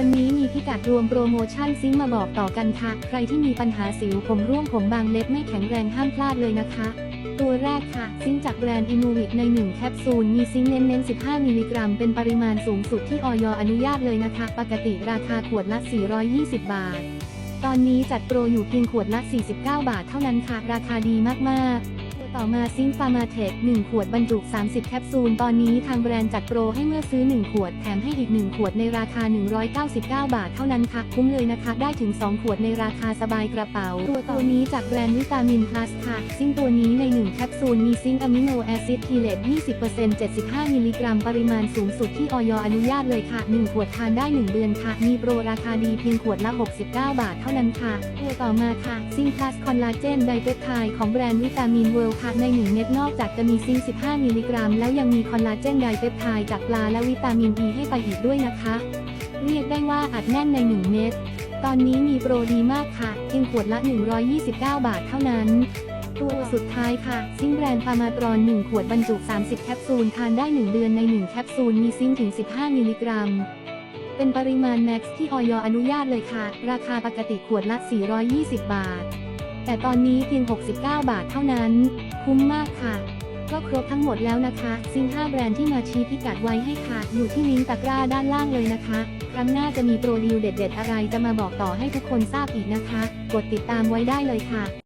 วันนี้มีพิกัดรวมโปรโมชั่นซิงมาบอกต่อกันค่ะ ใครที่มีปัญหาสิวผมร่วงผมบางเล็บไม่แข็งแรงห้ามพลาดเลยนะคะ ตัวแรกค่ะ ซิงจากแบรนด์อินูวิกใน 1 แคปซูล มีซิงเน้นๆ 15 มิลลิกรัม เป็นปริมาณสูงสุดที่ออยอนุญาตเลยนะคะ ปกติราคาขวดละ 420 บาท ตอนนี้จัดโปรอยู่เพียงขวดละ 49 บาทเท่านั้นค่ะ ราคาดีมากๆ ต่อมาซิงฟาร์มาเทค1ขวดบรรจุ 30 แคปซูล ตอนนี้ทางแบรนด์จัดโปรให้เมื่อซื้อ 1 ขวดแถมให้อีก 1 ขวดในราคา 199 บาทเท่านั้นค่ะ คุ้มเลยนะคะ ได้ถึง 2 ขวดในราคาสบายกระเป๋า ตัวตัวนี้จากแบรนด์วิตามินพลัสค่ะ ซิงตัวนี้ใน 1 แคปซูล มีซิงอะมิโนแอซิดทีเลต20% 75 มิลลิกรัม ปริมาณสูงสุดที่ออยอนุญาตเลยค่ะ 1 ขวดทานได้ 1 เดือนค่ะ มีโปรราคาดีเพียงขวดละ 69 บาทเท่านั้นค่ะ ตัวต่อมาค่ะ ซิงพลัสคอลลาเจนไดเปปไทด์ของแบรนด์วิตามินเวิลด์ค่ะใน 1 เม็ดนอกจากจะมีซิงค์ 15 มิลลิกรัม แล้วยังมีคอลลาเจนไดเปปไทด์จากปลาและวิตามินอีให้ไปอีกด้วยนะคะ เรียกได้ว่าอัดแน่นใน 1 เม็ดตอนนี้มีโปรดีมากค่ะเพียงขวดละ 129 บาทเท่านั้นตัวสุดท้ายค่ะ ซิงค์แบรนด์พามาตรอน1ขวดบรรจุ 30 แคปซูล ทานได้ 1 เดือนใน 1 แคปซูล มีซิงค์ถึง 15 มิลลิกรัม เป็นปริมาณแม็กซ์ที่ออยอนุญาตเลยค่ะ ราคาปกติขวดละ 420 บาท แต่ตอนนี้เพียง 69 บาทเท่านั้น คุ้มมากค่ะ ก็ครบทั้งหมดแล้วนะคะซิง5แบรนด์ที่มาชี้พิกัดไว้ให้ค่ะ อยู่ที่ลิงก์ตะกร้าด้านล่างเลยนะคะ ครั้งหน้าจะมีโปรดีลเด็ด ๆ อะไรจะมาบอกต่อให้ทุกคนทราบอีกนะคะ กดติดตามไว้ได้เลยค่ะ